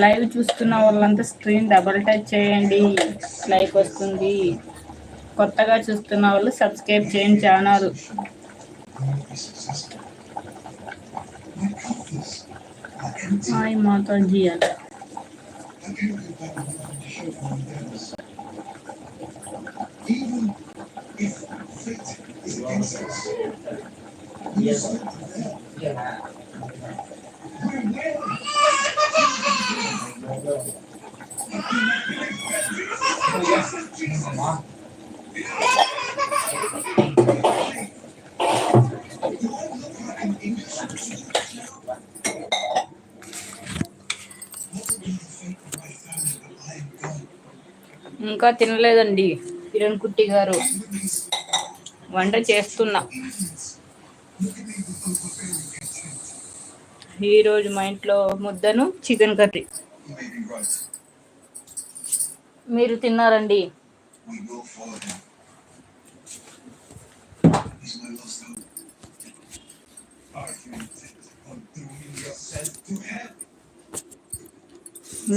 Live చూస్తున్న వాళ్ళంతా screen double touch చేయండి. లైక్ వస్తుంది. కొత్తగా చూస్తున్న వాళ్ళు సబ్స్క్రైబ్ చేయండి ఛానల్. హాయ్ మాతాజీ అలా ఇంకా తినలేదండి. కిరణ్ కుట్టి గారు. వంట చేస్తున్నా. ఈరోజు మా ఇంట్లో ముద్దను చికెన్ కర్రీ. మీరు తిన్నారండి.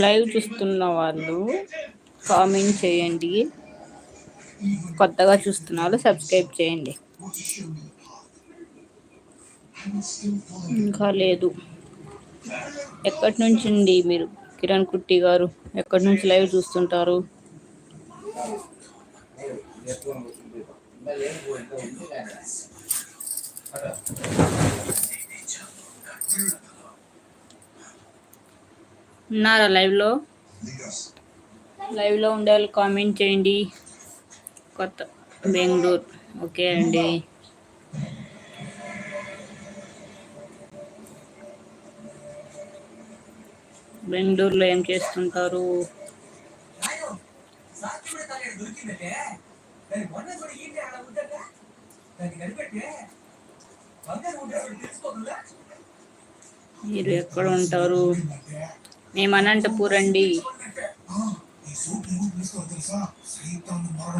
లైవ్ చూస్తున్న వాళ్ళు కామెంట్ చేయండి. కొత్తగా చూస్తున్నారు సబ్స్క్రైబ్ చేయండి. ఇంకా లేదు. ఎక్కడి నుంచి అండి మీరు? కిరణ్ కుట్టి గారు ఎక్కడి నుంచి లైవ్ చూస్తుంటారు? ఉన్నారా లైవ్లో? లైవ్లో ఉండే వాళ్ళు కామెంట్ చేయండి. కొత్త బెంగళూరు. ఓకే అండి. బెంగళూరులో ఏం చేస్తుంటారు? మీరు ఎక్కడ ఉంటారు? మేము అనంతపూర్ అండి.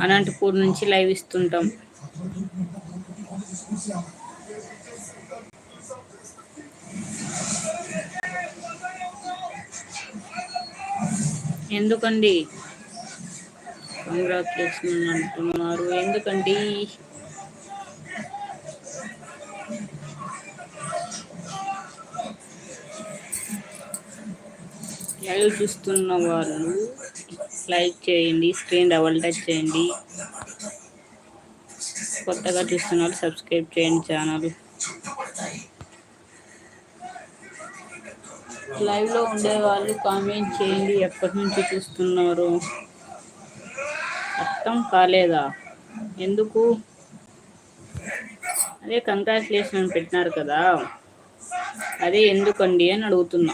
అనంతపూర్ నుంచి లైవ్ ఇస్తుంటాం. ఎందుకండి? కంగ్రాచులేషన్ అంటున్నారు. ఎందుకండి? లైవ్ చూస్తున్న వాళ్ళు లైక్ చేయండి స్క్రీన్ డబల్ టచ్ చేయండి. కొత్తగా చూస్తున్న వాళ్ళు సబ్స్క్రైబ్ చేయండి ఛానల్. లైవ్లో ఉండే వాళ్ళు కామెంట్ చేయండి ఎప్పటి నుంచి చూస్తున్నారు? అర్థం కాలేదా? ఎందుకు? అదే కంగ్రాచులేషన్ పెట్టినారు కదా. అదే ఎందుకండి అని అడుగుతున్నా.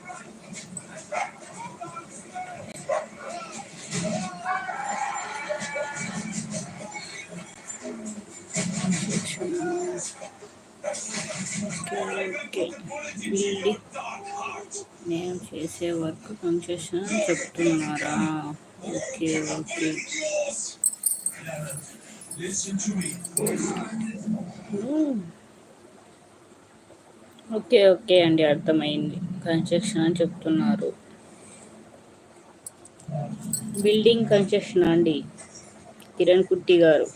బిల్డింగ్ నేను చేసే వర్క్ కన్సెషన్ చెప్తున్నారా? Okay okay. ఓకే ఓకే అండి అర్థమైంది. కన్స్ట్రక్షన్ అని చెప్తున్నారు. బిల్డింగ్ కన్స్ట్రక్షన్ అండి. కిరణ్ కుట్టి గారు.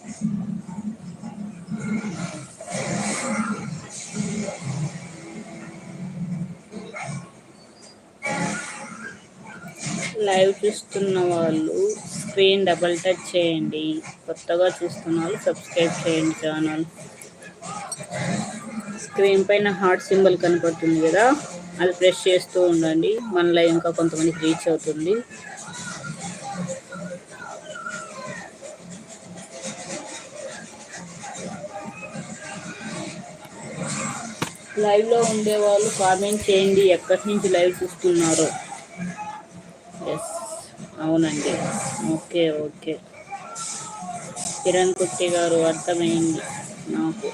లైవ్ చూస్తున్న వాళ్ళు స్క్రీన్ డబల్ టచ్ చేయండి. కొత్తగా చూస్తున్న వాళ్ళు సబ్స్క్రైబ్ చేయండి ఛానల్. స్క్రీన్ పైన హార్ట్ సింబల్ కనపడుతుంది కదా అది ప్రెస్ చేస్తూ ఉండండి. మనలో ఇంకా కొంతమందికి రీచ్ అవుతుంది. లైవ్లో ఉండేవాళ్ళు కామెంట్ చేయండి. ఎక్కడి నుంచి లైవ్ చూస్తున్నారో. ఎస్ అవునండి. Okay okay. కిరణ్ కుట్టి గారు అర్థమైంది నాకు.